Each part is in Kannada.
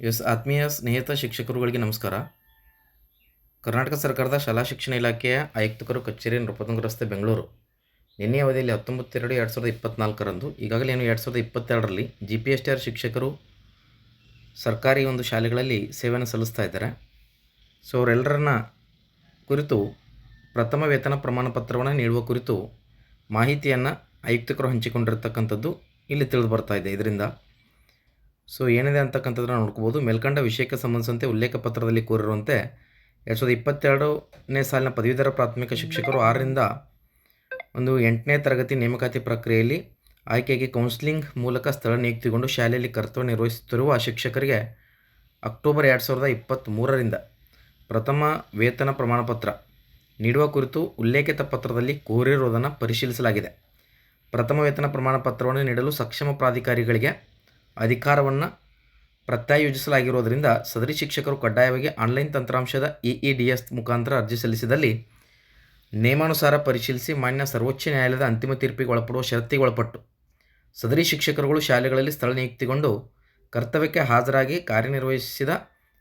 ಎಸ್, ಆತ್ಮೀಯ ಸ್ನೇಹಿತ ಶಿಕ್ಷಕರುಗಳಿಗೆ ನಮಸ್ಕಾರ. ಕರ್ನಾಟಕ ಸರ್ಕಾರದ ಶಾಲಾ ಶಿಕ್ಷಣ ಇಲಾಖೆಯ ಆಯುಕ್ತಕರು ಕಚೇರಿ ನೃಪತುಂಗ ರಸ್ತೆ ಬೆಂಗಳೂರು. ನಿನ್ನೆ ಅವಧಿಯಲ್ಲಿ ಹತ್ತೊಂಬತ್ತು ಎರಡು ಎರಡು ಸಾವಿರದ ಇಪ್ಪತ್ತ್ನಾಲ್ಕರಂದು ಈಗಾಗಲೇ ಏನು ಎರಡು ಸಾವಿರದ ಇಪ್ಪತ್ತೆರಡರಲ್ಲಿ G P S T R ಶಿಕ್ಷಕರು ಸರ್ಕಾರಿ ಒಂದು ಶಾಲೆಗಳಲ್ಲಿ ಸೇವೆಯನ್ನು ಸಲ್ಲಿಸ್ತಾ ಇದ್ದಾರೆ. ಸೊ, ಅವರೆಲ್ಲರನ್ನ ಕುರಿತು ಪ್ರಥಮ ವೇತನ ಪ್ರಮಾಣ ಪತ್ರವನ್ನು ನೀಡುವ ಕುರಿತು ಮಾಹಿತಿಯನ್ನು ಆಯುಕ್ತಕರು ಹಂಚಿಕೊಂಡಿರ್ತಕ್ಕಂಥದ್ದು ಇಲ್ಲಿ ತಿಳಿದು ಬರ್ತಾ ಇದೆ. ಇದರಿಂದ ಸೊ ಏನಿದೆ ಅಂತಕ್ಕಂಥದ್ದನ್ನ ನೋಡ್ಕೋಬೋದು. ಮೇಲ್ಕಂಡ ವಿಷಯಕ್ಕೆ ಸಂಬಂಧಿಸಿದಂತೆ ಉಲ್ಲೇಖ ಪತ್ರದಲ್ಲಿ ಕೋರಿರುವಂತೆ ಎರಡು ಸಾವಿರದ ಇಪ್ಪತ್ತೆರಡನೇ ಸಾಲಿನ ಪದವೀಧರ ಪ್ರಾಥಮಿಕ ಶಿಕ್ಷಕರು ಆರರಿಂದ ಒಂದು ಎಂಟನೇ ತರಗತಿ ನೇಮಕಾತಿ ಪ್ರಕ್ರಿಯೆಯಲ್ಲಿ ಆಯ್ಕೆಗೆ ಕೌನ್ಸಿಲಿಂಗ್ ಮೂಲಕ ಸ್ಥಳ ನಿಯುಕ್ತಿಗೊಂಡು ಶಾಲೆಯಲ್ಲಿ ಕರ್ತವ್ಯ ನಿರ್ವಹಿಸುತ್ತಿರುವ ಶಿಕ್ಷಕರಿಗೆ ಅಕ್ಟೋಬರ್ ಎರಡು ಸಾವಿರದ ಇಪ್ಪತ್ತ್ಮೂರರಿಂದ ಪ್ರಥಮ ವೇತನ ಪ್ರಮಾಣಪತ್ರ ನೀಡುವ ಕುರಿತು ಉಲ್ಲೇಖಿತ ಪತ್ರದಲ್ಲಿ ಕೋರಿರುವುದನ್ನು ಪರಿಶೀಲಿಸಲಾಗಿದೆ. ಪ್ರಥಮ ವೇತನ ಪ್ರಮಾಣ ಪತ್ರವನ್ನು ನೀಡಲು ಸಕ್ಷಮ ಪ್ರಾಧಿಕಾರಿಗಳಿಗೆ ಅಧಿಕಾರವನ್ನು ಪ್ರತ್ಯಾಯೋಜಿಸಲಾಗಿರುವುದರಿಂದ ಸದರಿ ಶಿಕ್ಷಕರು ಕಡ್ಡಾಯವಾಗಿ ಆನ್ಲೈನ್ ತಂತ್ರಾಂಶದ ಇ ಇ ಡಿ ಎಸ್ ಮುಖಾಂತರ ಅರ್ಜಿ ಸಲ್ಲಿಸಿದಲ್ಲಿ ನಿಯಮಾನುಸಾರ ಪರಿಶೀಲಿಸಿ ಮಾನ್ಯ ಸರ್ವೋಚ್ಚ ನ್ಯಾಯಾಲಯದ ಅಂತಿಮ ತೀರ್ಪಿಗೆ ಒಳಪಡುವ ಷರತ್ತಿಗೆ ಒಳಪಟ್ಟು ಸದರಿ ಶಿಕ್ಷಕರುಗಳು ಶಾಲೆಗಳಲ್ಲಿ ಸ್ಥಳ ನಿಯುಕ್ತಿಗೊಂಡು ಕರ್ತವ್ಯಕ್ಕೆ ಹಾಜರಾಗಿ ಕಾರ್ಯನಿರ್ವಹಿಸಿದ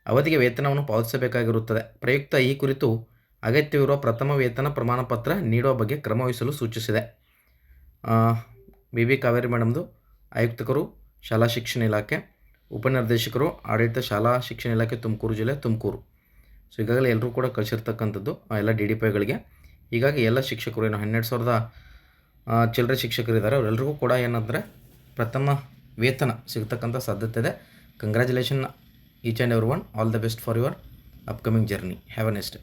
ಅವಧಿಗೆ ವೇತನವನ್ನು ಪಾವತಿಸಬೇಕಾಗಿರುತ್ತದೆ. ಪ್ರಯುಕ್ತ ಈ ಕುರಿತು ಅಗತ್ಯವಿರುವ ಪ್ರಥಮ ವೇತನ ಪ್ರಮಾಣಪತ್ರ ನೀಡುವ ಬಗ್ಗೆ ಕ್ರಮ ವಹಿಸಲು ಸೂಚಿಸಿದೆ. ಬಿ ಬಿ ಕಾವೇರಿ ಮೇಡಮ್ದು ಆಯುಕ್ತಕರು ಶಾಲಾ ಶಿಕ್ಷಣ ಇಲಾಖೆ ಉಪನಿರ್ದೇಶಕರು ಆಡಳಿತ ಶಾಲಾ ಶಿಕ್ಷಣ ಇಲಾಖೆ ತುಮಕೂರು ಜಿಲ್ಲೆ ತುಮಕೂರು. ಸೊ ಈಗಾಗಲೇ ಎಲ್ಲರೂ ಕೂಡ ಕಳಿಸಿರ್ತಕ್ಕಂಥದ್ದು, ಆ ಎಲ್ಲ ಡಿ ಡಿ ಪೈಗಳಿಗೆ. ಹೀಗಾಗಿ ಎಲ್ಲ ಶಿಕ್ಷಕರು ಏನು ಹನ್ನೆರಡು ಸಾವಿರದ ಚಿಲ್ಲರೆ ಶಿಕ್ಷಕರಿದ್ದಾರೆ ಅವರೆಲ್ಲರಿಗೂ ಕೂಡ ಏನಂದರೆ ಪ್ರಥಮ ವೇತನ ಸಿಗ್ತಕ್ಕಂಥ ಸಾಧ್ಯತೆ ಇದೆ. Congratulation each and every one all the best for your upcoming journey have a next